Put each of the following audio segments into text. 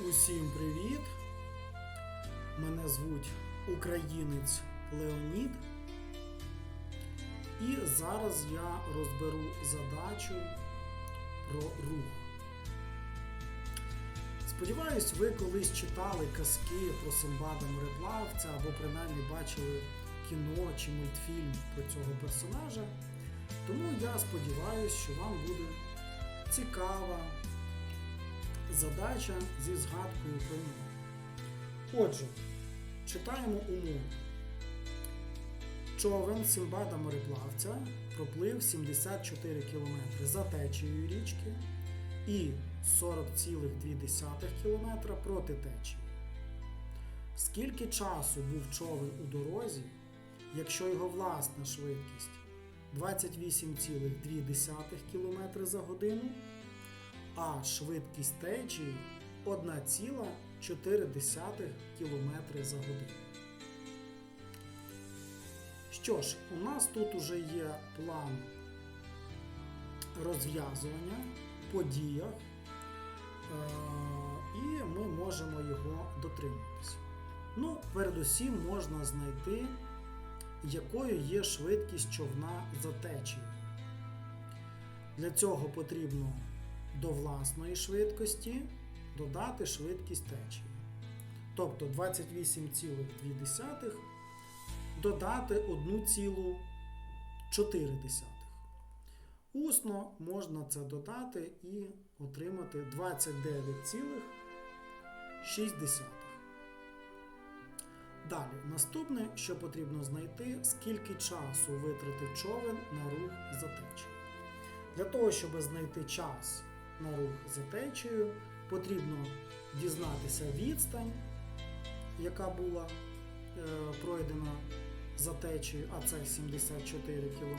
Усім привіт! Мене звуть Українець Леонід. І зараз я розберу задачу про рух. Сподіваюсь, ви колись читали казки про Симбада мореплавця або принаймні бачили кіно чи мультфільм про цього персонажа. Тому я сподіваюся, що вам буде цікава задача зі згадкою про нього. Отже, читаємо умову. Човен Симбада мореплавця проплив 74 км за течією річки і 40,2 км проти течії. Скільки часу був човен у дорозі, якщо його власна швидкість 28,2 км за годину, а швидкість течії 1,4 км за годину. Що ж, у нас тут уже є план розв'язування по діях, е, і ми можемо його дотримуватися. Ну, передусім можна знайти, якою є швидкість човна за течією. Для цього потрібно до власної швидкості додати швидкість течії. Тобто 28,2 додати 1,4. Усно можна це додати і отримати 29,6. Далі, наступне, що потрібно знайти, скільки часу витратив човен на рух за течією. Для того, щоб знайти час на рух за течією, потрібно дізнатися відстань, яка була е, пройдена за течією, а це 74 км,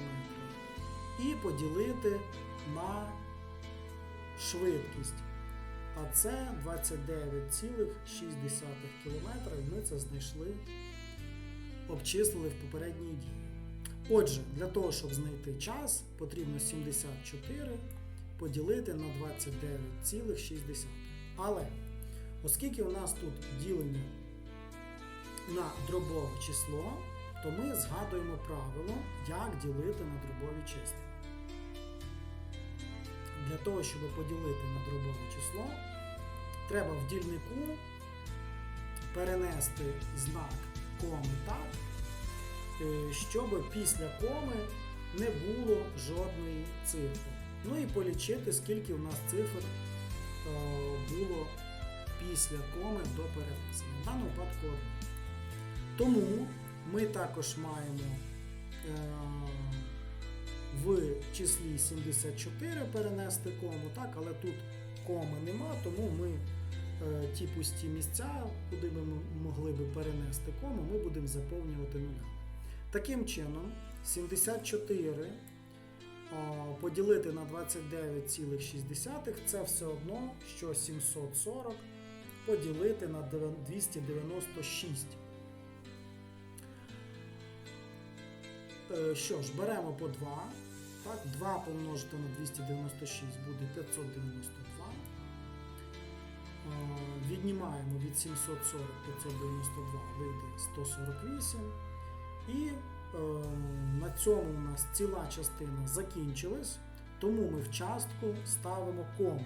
і поділити на швидкість. А це 29,6 км, ми це знайшли, обчислили в попередній дії. Отже, для того, щоб знайти час, потрібно 74 поділити на 29,6. Але, оскільки у нас тут ділення на дробове число, то ми згадуємо правило, як ділити на дробові числа. Для того, щоб поділити на дробове число, треба в дільнику перенести знак коми так, е, щоб після коми не було жодної цифри. Ну і полічити, скільки у нас цифр е, було після коми до перенесення. В даному випадку. Тому ми також маємо е, в числі 74 перенести кому, так, але тут коми нема, тому ми е, ті пусті місця, куди ми могли би перенести кому, ми будемо заповнювати нулями. Таким чином, 74 а, поділити на 29,6 це все одно, що 740 поділити на 296. Е, Що ж, беремо по 2. Так, 2 помножити на 296 буде 592. Е, Віднімаємо від 740 592 вийде 148. І е, на цьому у нас ціла частина закінчилась, тому ми в частку ставимо кому.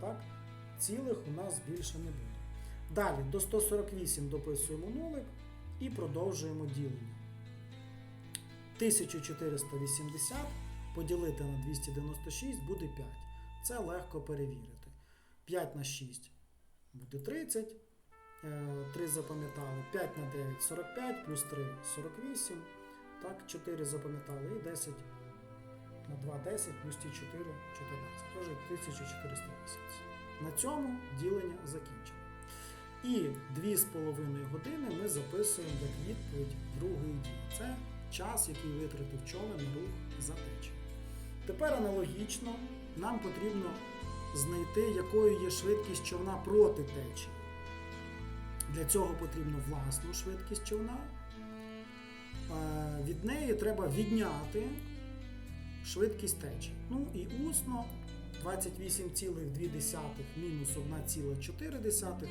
Так? Цілих у нас більше не буде. Далі до 148 дописуємо нулик і продовжуємо ділення. 1480 поділити на 296 буде 5. Це легко перевірити. 5 на 6 буде 30. 3 запам'ятали, 5 на 9 45, плюс 3 48. Так, 4 запам'ятали і 10 на 2 10, плюс ті 4 14. Тож 1480. На цьому ділення закінчено. І 2,5 години ми записуємо як відповідь другої дії. Це час, який витратив човен на рух за течією. Тепер аналогічно нам потрібно знайти, якою є швидкість човна проти течії. Для цього потрібно власну швидкість човна. Е, Від неї треба відняти швидкість течії. Ну і усно 28,2 мінус 1,4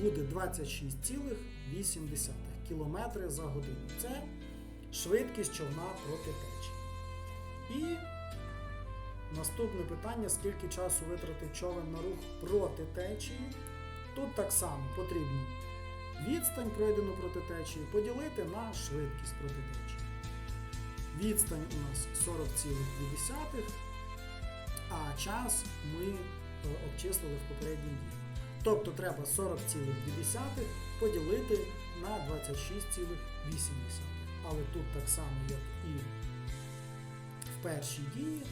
буде 26,8 км за годину. Це швидкість човна проти течії. І наступне питання: скільки часу витратить човен на рух проти течії? Тут так само потрібно відстань, пройдену проти течії, поділити на швидкість проти течії. Відстань у нас 40,2, а час ми е, обчислили в попередній дії. Тобто треба 40,2 поділити на 26,8. Але тут так само, як і в першій дії,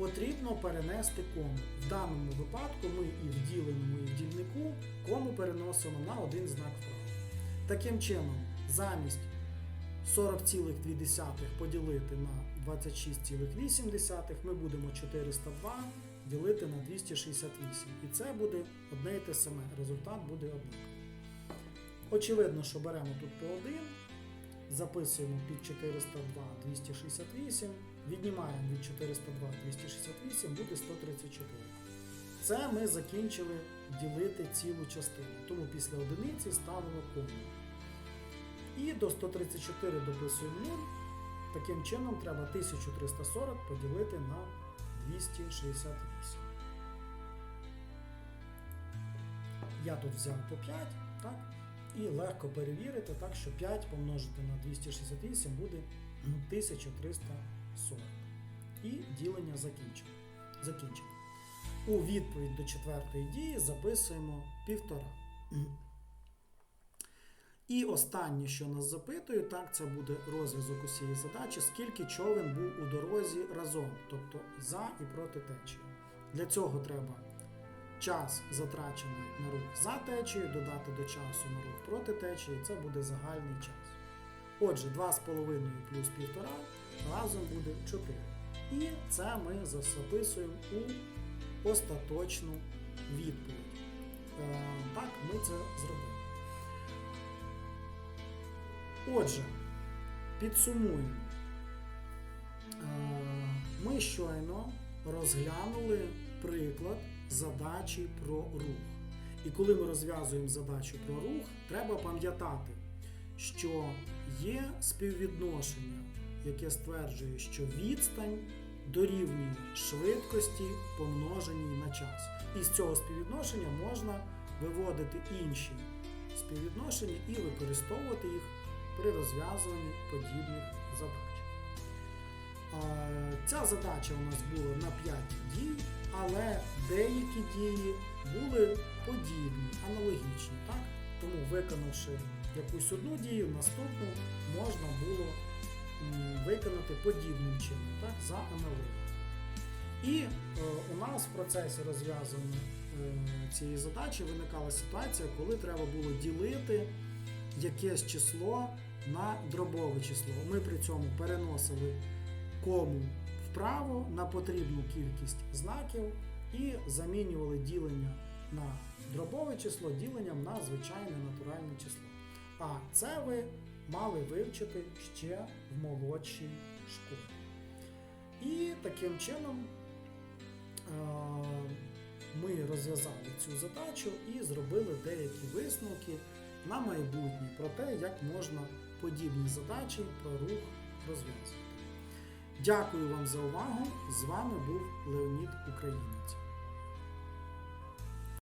потрібно перенести кому. В даному випадку ми і в діленому, і в дільнику кому переносимо на один знак вправо. Таким чином, замість 40,2 поділити на 26,8 ми будемо 402 ділити на 268. І це буде одне і те саме. Результат буде однаковий. Очевидно, що беремо тут по 1, записуємо під 402 268, віднімаємо від 402 268, буде 134. Це ми закінчили ділити цілу частину. Тому після одиниці ставимо кому. І до 134 дописуємо 0. Таким чином треба 1340 поділити на 268. Я тут взяв по 5, так? І легко перевірити, так що 5 помножити на 268 буде 1340. І ділення закінчено. закінчено. У відповідь до четвертої дії записуємо півтора. І останнє, що нас запитує, так, це буде розв'язок усієї задачі, скільки човен був у дорозі разом, тобто за і проти течії. Для цього треба час затрачений на рух за течією, додати до часу на рух проти течії, це буде загальний час. Отже, 2,5 плюс 1,5 разом буде 4. І це ми записуємо у остаточну відповідь. Е, Так, ми це зробили. Отже, підсумуємо. Е, Ми щойно розглянули приклад задачі про рух. І коли ми розв'язуємо задачу про рух, треба пам'ятати, що є співвідношення, яке стверджує, що відстань дорівнює швидкості помноженій на час. І з цього співвідношення можна виводити інші співвідношення і використовувати їх при розв'язуванні подібних задач. Е, Ця задача у нас була на 5 дій, але деякі дії були подібні, аналогічні. Так? Тому, виконавши якусь одну дію, наступну можна було виконати подібним чином, так? за аналогією. І е, у нас в процесі розв'язання е, цієї задачі виникала ситуація, коли треба було ділити якесь число на дробове число. Ми при цьому переносили кому вправо на потрібну кількість знаків і замінювали ділення на дробове число діленням на звичайне натуральне число. А це ви мали вивчити ще в молодшій школі. І таким чином ми розв'язали цю задачу і зробили деякі висновки на майбутнє про те, як можна подібні задачі про рух розв'язувати. Дякую вам за увагу! З вами був Леонід Українець.